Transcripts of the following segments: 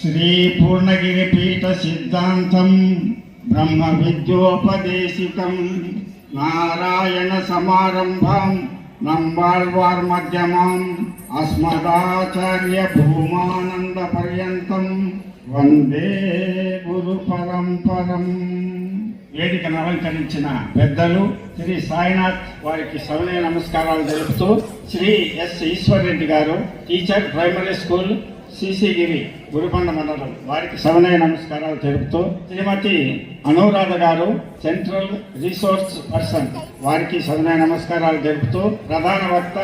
శ్రీ పూర్ణగిరి పీఠ సిద్ధాంతం బ్రహ్మ విద్యోపదేశికం నారాయణ సమారంభం నంబాల్వార్ మధ్యమం అస్మదాచార్య భూమానంద పర్యంతం వందే గురు పరంపరం వేదికను అలంకరించిన పెద్దలు శ్రీ సాయినాథ్ వారికి సవినయ నమస్కారాలు తెలుపుతూ శ్రీ ఎస్ ఈశ్వర్ రెడ్డి గారు teacher primary school Sisigiri Gurubanda మండలం. వారికి సవినయ నమస్కారాలు తెలుపుతూ శ్రీమతి అనురాధ గారు సెంట్రల్ రిసోర్స్ పర్సన్ వారికి సవినయ నమస్కారాలు తెలుపుతూ ప్రధాన వక్త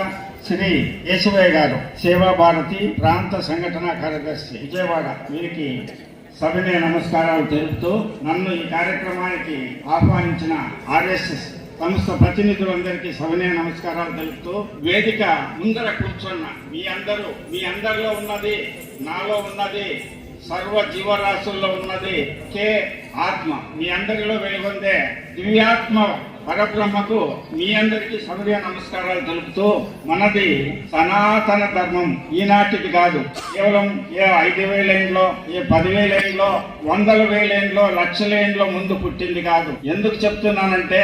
శ్రీ యేసువయ్య గారు సేవా భారతి ప్రాంత సంఘటన కార్యదర్శి విజయవాడ వీరికి సవినయ నమస్కారాలు తెలుపుతూ నన్ను ఈ కార్యక్రమానికి ఆహ్వానించిన ఆర్ఎస్ఎస్ సంస్థ ప్రతినిధులందరికీ సవినయ నమస్కారాలు తెలుపుతూ వేదిక ముందర కూర్చున్న మీ అందరూ మీ అందరిలో ఉన్నది నాలో ఉన్నది సర్వ జీవరాశుల్లో ఉన్నది కే ఆత్మ. మీ అందరిలో వెలుగొందే దివ్యాత్మ. పరబ్రహ్మకు మీ అందరికీ సూర్య నమస్కారాలు తెలుపుతూ మనది సనాతన ధర్మం ఈనాటికి కాదు. కేవలం ఏ ఐదు వేలేండ్లో ఏ పదివేల ఏండ్లో వందల వేలేండ్లో లక్షల ఏండ్లో ముందు పుట్టింది కాదు. ఎందుకు చెప్తున్నానంటే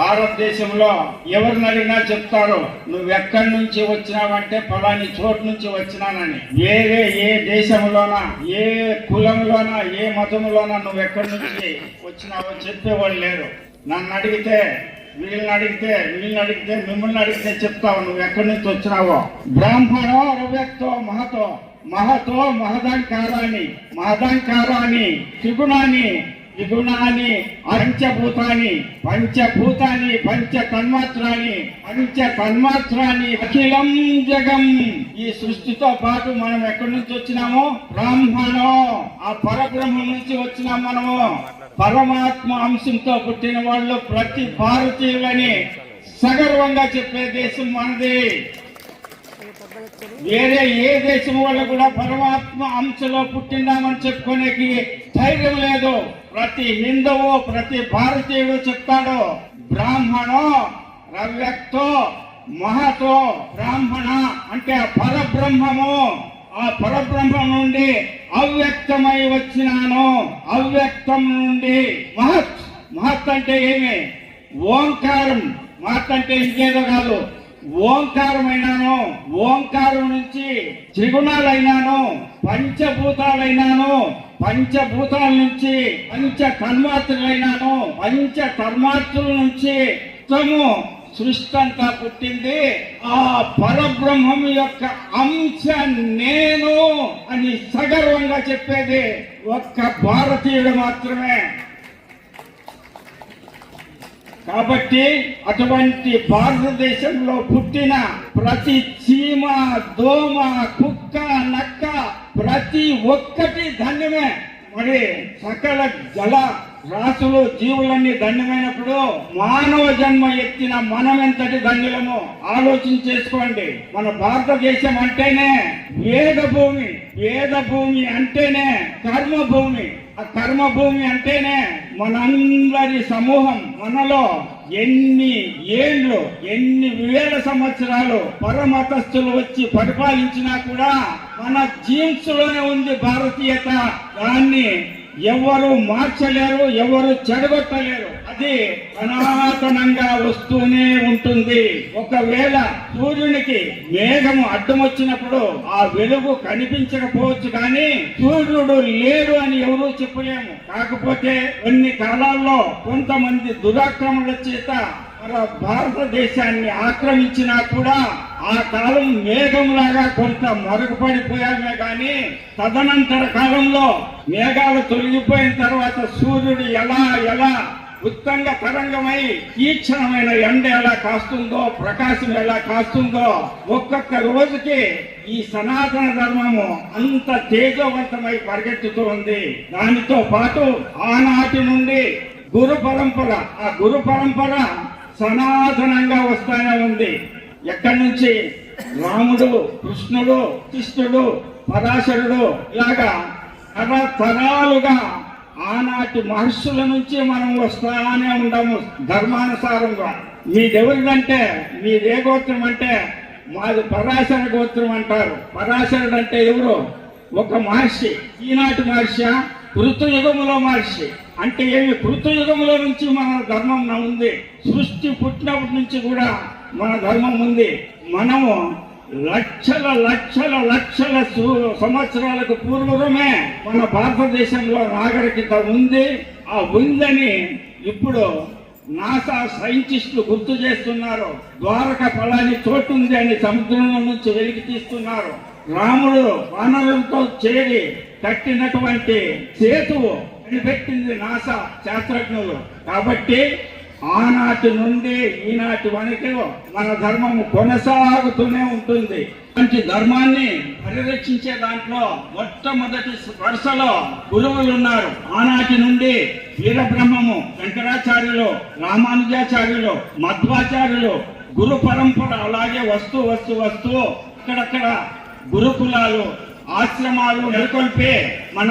భారతదేశంలో ఎవరిని అడిగినా చెప్తారు నువ్వెక్కడి నుంచి వచ్చినావంటే పలాని చోటు నుంచి వచ్చినానని. వేరే ఏ దేశంలోనా ఏ కులంలోనా ఏ మతంలోనా నువ్వెక్కడి నుంచి వచ్చినావో చెప్పేవాళ్ళు లేరు. నన్ను అడిగితే వీళ్ళని అడిగితే వీళ్ళని అడిగితే మిమ్మల్ని అడిగితే చెప్తావు. నువ్వు ఎక్కడి నుంచి వచ్చినావో? బ్రాహ్మణో రవ్యక్తో మహతో. మహతో మహదాంకారాన్ని మహదాంకారాన్ని త్రిగుణాన్ని విగుణాన్ని పంచభూతాన్ని పంచభూతాన్ని పంచ తన్మాత్రాన్ని పంచ తన్మాత్రాన్ని అఖిలం జగం. ఈ సృష్టితో పాటు మనం ఎక్కడి నుంచి వచ్చినామో? బ్రాహ్మణో. ఆ పరబ్రహ్మ నుంచి వచ్చినాం మనము. పరమాత్మ అంశంతో పుట్టిన వాళ్ళు ప్రతి భారతీయులని సగర్వంగా చెప్పే దేశం మనది. వేరే ఏ దేశం వాళ్ళు కూడా పరమాత్మ అంశలో పుట్టిందామని చెప్పుకునేకి ధైర్యం లేదు. ప్రతి హిందువు ప్రతి భారతీయుడు చెప్తాడు బ్రాహ్మణో రవ్యక్తో మహతో బ్రాహ్మణ అంటే పరబ్రహ్మము. ఆ పరబ్రహ్మ నుండి అవ్యక్తమై వచ్చినాను. అవ్యక్తం నుండి మహత్. మహత్ అంటే ఏమి? ఓంకారం. మహత్ అంటే ఇంకేదో కాదు ఓంకారమైనాను. ఓంకారం నుంచి త్రిగుణాలైనాను. పంచభూతాలైనాను. పంచభూతాల నుంచి పంచ తన్మాత్రులైనాను పంచ తన్మాత్రుల నుంచి తము సృష్టి అంతా పుట్టింది ఆ పరబ్రహ్మం యొక్క అంశ నేను అని సగర్వంగా చెప్పేది ఒక్క భారతీయుడు మాత్రమే. కాబట్టి అటువంటి భారతదేశంలో పుట్టిన ప్రతి చీమ దోమ కుక్క నక్క ప్రతి ఒక్కటి ధన్యమే. మరి సకల జల రాసులు జీవులన్నీ ధన్యమైనప్పుడు మానవ జన్మ ఎత్తిన మనం ఎంతటి ధన్యులమో ఆలోచన చేసుకోండి. మన భారతదేశం అంటేనే వేద భూమి వేద భూమి అంటేనే కర్మ భూమి ఆ కర్మ భూమి అంటేనే మనందరి సమూహం మనలో ఎన్ని ఏండ్లు ఎన్ని వేల సంవత్సరాలు పరమతస్థులు వచ్చి పరిపాలించినా కూడా మన జీన్స్లోనే ఉంది భారతీయత. దాన్ని ఎవరు మార్చలేరు ఎవరు చెడగొట్టలేరు. అది సనాతనంగా వస్తూనే ఉంటుంది. ఒకవేళ సూర్యునికి మేఘము అడ్డం వచ్చినప్పుడు ఆ వెలుగు కనిపించకపోవచ్చు కానీ సూర్యుడు లేడు అని ఎవరూ చెప్పలేము. కాకపోతే కొన్ని కాలాల్లో కొంతమంది దురాక్రమణల చేత భారతదేశాన్ని ఆక్రమించినా కూడా ఆ కాలం మేఘంలాగా కొంత మరుగుపడిపోయామే కానీ తదనంతర కాలంలో మేఘాలు తొలగిపోయిన తర్వాత సూర్యుడు ఎలా ఎలా ఉత్తంగ తరంగమై తీక్షణమైన ఎండ ఎలా కాస్తుందో ప్రకాశం ఎలా కాస్తుందో ఒక్కొక్క రోజుకి ఈ సనాతన ధర్మము అంత తేజవంతమై పరిగెత్తుతూ ఉంది. దానితో పాటు ఆనాటి నుండి గురు పరంపర ఆ గురు పరంపర సనాతనంగా వస్తానే ఉంది. ఎక్కడి నుంచి? రాముడు కృష్ణుడు కృష్ణుడు పరాశరుడు ఇలాగా తరతరాలుగా ఆనాటి మహర్షుల నుంచి మనం వస్తానే ఉండము ధర్మానుసారంగా. మీదెవరిదంటే మీదే గోత్రం అంటే మాది పరాశర గోత్రం అంటారు. పరాశరుడు అంటే ఎవరు? ఒక మహర్షి. ఈనాటి మహర్షి? కృతయుగములో మహర్షి. అంటే ఏమి? కృతయుగములో నుంచి మన ధర్మం ఉంది. సృష్టి పుట్టినప్పటి నుంచి కూడా మన ధర్మం ఉంది. మనము లక్షల లక్షల లక్షల సు- సంవత్సరాలకు పూర్వమే మన భారతదేశంలో నాగరికత ఉంది. ఆ ఉందని ఇప్పుడు నాసా సైంటిస్టులు గుర్తు చేస్తున్నారు. ద్వారక ఫలాన్ని చోటు ఉంది అని సముద్రం నుంచి వెలికి తీస్తున్నారు. రాముడు వానరులతో చేరి కట్టినటువంటి సేతువు కనిపెట్టింది నాసా శాస్త్రజ్ఞులు. కాబట్టి ఆనాటి నుండి ఈనాటి వరకు మన ధర్మము కొనసాగుతూనే ఉంటుంది. మంచి ధర్మాన్ని పరిరక్షించే దాంట్లో మొట్టమొదటి వరుసలో గురువులు ఉన్నారు. ఆనాటి నుండి వీరబ్రహ్మము శంకరాచార్యులు రామానుజాచార్యులు మధ్వాచార్యులు గురు పరంపర అలాగే వస్తూ వస్తూ వస్తూ అక్కడక్కడ గురుకులాలు ఆశ్రమాలు నెలకొల్పే మన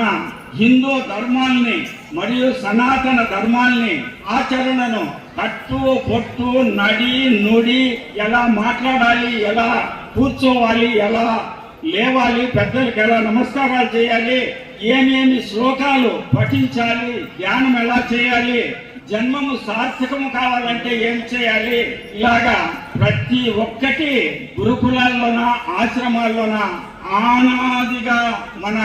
హిందూ ధర్మాల్ని మరియు సనాతన ధర్మాల్ని ఆచరణను కట్టు పొట్టు నడి నుడి ఎలా మాట్లాడాలి ఎలా కూర్చోవాలి ఎలా లేవాలి పెద్దలకు ఎలా నమస్కారాలు చేయాలి ఏమేమి శ్లోకాలు పఠించాలి ధ్యానం ఎలా చేయాలి జన్మము సార్థకము కావాలంటే ఏం చేయాలి ఇలాగా ప్రతి ఒక్కటి గురుకులాల్లోన ఆశ్రమాల్లోన ఆనాదిగా మన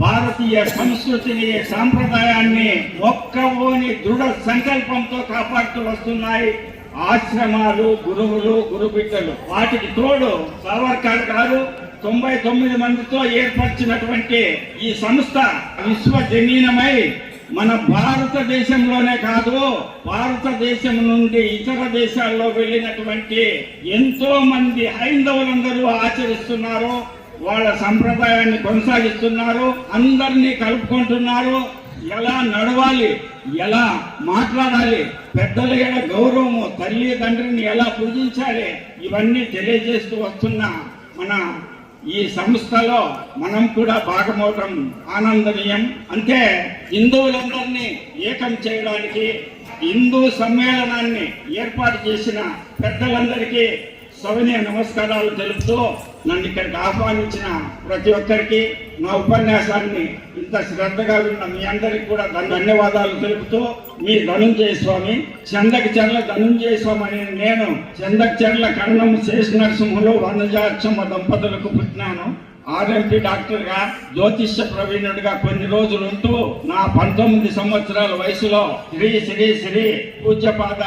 భారతీయ సంస్కృతిని సాంప్రదాయాన్ని ఒక్కవోని దృఢ సంకల్పంతో కాపాడుతూ వస్తున్నాయి ఆశ్రమాలు గురువులు గురుబిడ్డలు. వాటికి తోడు సావర్కర్ గారు తొంభై తొమ్మిది మందితో ఏర్పరిచినటువంటి ఈ సంస్థ విశ్వజనీనమై మన భారతదేశంలోనే కాదు భారతదేశం నుండి ఇతర దేశాల్లో వెళ్ళినటువంటి ఎంతో మంది హైందవులందరూ ఆచరిస్తున్నారు. వాళ్ళ సంప్రదాయాన్ని కొనసాగిస్తున్నారు అందరినీ కలుపుకుంటున్నారు. ఎలా నడవాలి ఎలా మాట్లాడాలి పెద్దల ఎడ గౌరవము తల్లి తండ్రిని ఎలా పూజించాలి ఇవన్నీ తెలియజేస్తూ వస్తున్న మన ఈ సంస్థలో మనం కూడా భాగమవటం ఆనందనీయం. అంటే హిందువులందరినీ ఏకం చేయడానికి హిందూ సమ్మేళనాన్ని ఏర్పాటు చేసిన పెద్దలందరికీ సవినీయ నమస్కారాలు తెలుపుతూ నన్ను ఇక్కడికి ఆహ్వానించిన ప్రతి ఒక్కరికి నా ఉపన్యాసాన్ని ఇంత శ్రద్ధగా విన్న మీ అందరికి కూడా ధన్యవాదాలు తెలుపుతూ మీ ధనుంజయ స్వామి చందకి చెర్ల ధనుంజయ స్వామి అనే నేను చందకి చెర్ల కర్ణం శేష నరసింహులు వనజాక్షమ్మ దంపతులకు పుట్టినాను. ఆర్ఎంపీ డాక్టర్గా జ్యోతిష్య ప్రవీణుడిగా కొన్ని రోజులు ఉంటూ నా పంతొమ్మిది సంవత్సరాల వయసులో శ్రీ శ్రీ శ్రీ పూజ్యపాద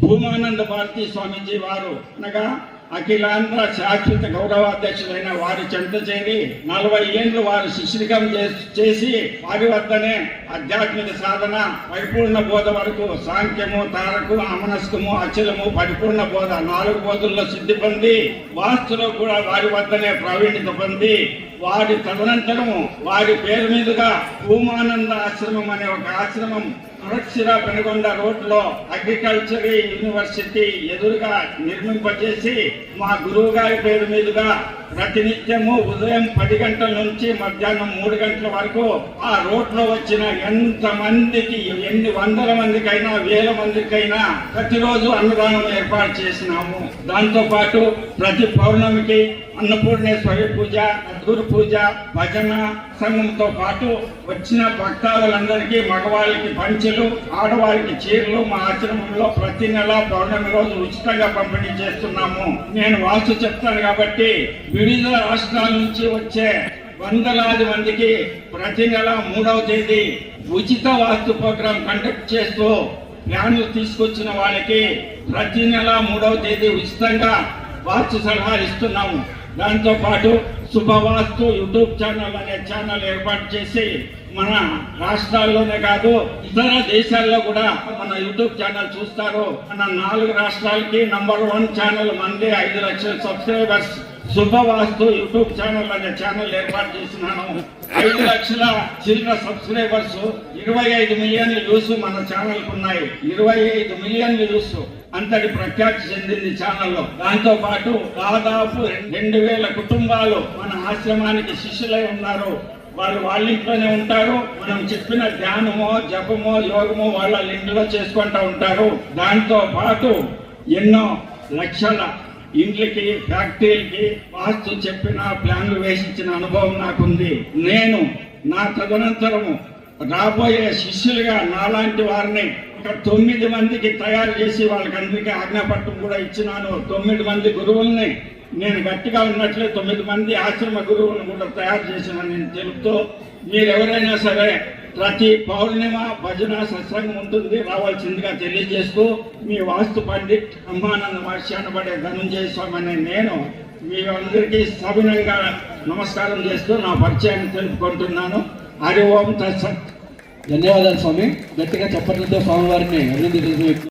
భూమానంద భారతీ స్వామీజీ వారు అనగా అఖిలాంధ్ర శాశ్వత గౌరవాధ్యక్షులైన వారి చెంత చేరి నలభై ఏళ్ళు వారు శిష్యరికం చే- చేసి వారి వద్దనే ఆధ్యాత్మిక సాధన పరిపూర్ణ బోధ వరకు సాంఖ్యము తారకు అమనస్కము అచలము పరిపూర్ణ బోధ. నాలుగు బోధుల్లో సిద్ధి పొంది వాస్తులో కూడా వారి వద్దనే ప్రావీణ్యత పొంది వారి తదనంతరము వారి పేరు మీదుగా భూమానంద ఆశ్రమం అనే ఒక ఆశ్రమం సురక్షిర పెనుగొండ రోడ్లో అగ్రికల్చర్ యూనివర్సిటీ ఎదురుగా నిర్మింపజేసి మా గురువు గారి పేరు మీదుగా ప్రతినిత్యము ఉదయం పది గంటల నుంచి మధ్యాహ్నం మూడు గంటల వరకు ఆ రోడ్లో వచ్చిన ఎంతమందికి ఎన్ని వందల మందికైనా వేల మందికైనా ప్రతిరోజు అన్నదానం ఏర్పాటు చేసినాము. దాంతోపాటు ప్రతి పౌర్ణమికి అన్నపూర్ణేశ్వరి పూజ అద్దూరు పూజ భజన సంఘంతో పాటు వచ్చిన భక్తాదులందరికీ మగవాళ్ళకి పంచెలు ఆడవాళ్ళకి చీరలు మా ఆశ్రమంలో ప్రతి నెల పౌర్ణమి రోజు ఉచితంగా పంపిణీ చేస్తున్నాము. నేను వాస్తు చెప్తాను కాబట్టి వివిధ రాష్ట్రాల నుంచి వచ్చే వందలాది మందికి ప్రతి నెల మూడవ తేదీ ఉచిత వాస్తు ప్రోగ్రాం కండక్ట్ చేస్తూ ప్లాన్లు తీసుకొచ్చిన వాళ్ళకి ప్రతి నెల మూడవ తేదీ ఉచితంగా వాస్తు సలహాలు ఇస్తున్నాము. దాంతో పాటు శుభవాస్తు యూట్యూబ్ ఛానల్ అనే ఛానల్ ఏర్పాటు చేసి మన రాష్ట్రాల్లోనే కాదు ఇతర దేశాల్లో కూడా మన యూట్యూబ్ ఛానల్ చూస్తారు. మన నాలుగు రాష్ట్రాలకి నంబర్ వన్ ఛానల్ మంది ఐదు లక్షల సబ్స్క్రైబర్స్ శుభవాస్తు యూట్యూబ్ ఛానల్ అనే ఛానల్ ఏర్పాటు చేసినాను ఐదు లక్షల చిల్లర సబ్స్క్రైబర్స్ ఇరవై ఐదు మిలియన్ వ్యూస్ మన ఛానల్ ఉన్నాయి. ఇరవై ఐదు మిలియన్ల వ్యూస్ అంతటి ప్రఖ్యాతి చెందింది ఛానల్లో. దాంతో పాటు దాదాపు రెండు వేల కుటుంబాలు మన ఆశ్రమానికి శిష్యులై ఉన్నారు. వాళ్ళు వాళ్ళ ఇంట్లోనే ఉంటారు. మనం చెప్పిన ధ్యానమో జపమో యోగమో వాళ్ళ ఇంట్లో చేసుకుంటూ ఉంటారు. దాంతో పాటు ఎన్నో లక్షల ఇండ్లకి ఫ్యాక్టరీలకి వాస్తు చెప్పిన ప్లాన్లు వేసించిన అనుభవం నాకుంది. నేను నా తదనంతరము రాబోయే శిష్యులుగా నాలాంటి వారిని ఒక తొమ్మిది మందికి తయారు చేసి వాళ్ళకందరికీ ఆజ్ఞాపట్టం కూడా ఇచ్చినాను. తొమ్మిది మంది గురువుల్ని నేను గట్టిగా ఉన్నట్లే తొమ్మిది మంది ఆశ్రమ గురువులను కూడా తయారు చేసిన నేను తెలుపుతూ మీరు ఎవరైనా సరే ప్రతి పౌర్ణిమ భజన సత్సంగం ఉంటుంది. రావాల్సిందిగా తెలియజేస్తూ మీ వాస్తు పండిట్ బ్రహ్మానంద మహర్షి అనబడే ధనంజయ స్వామి అనే నేను మీ అందరికీ సవినంగా నమస్కారం చేస్తూ నా పరిచయాన్ని తెలుపుకుంటున్నాను. హరి ఓం తత్సత్. ధన్యవాదాలు స్వామి. గట్టిగా చప్పట్లతో స్వామివారిని. అభినందించే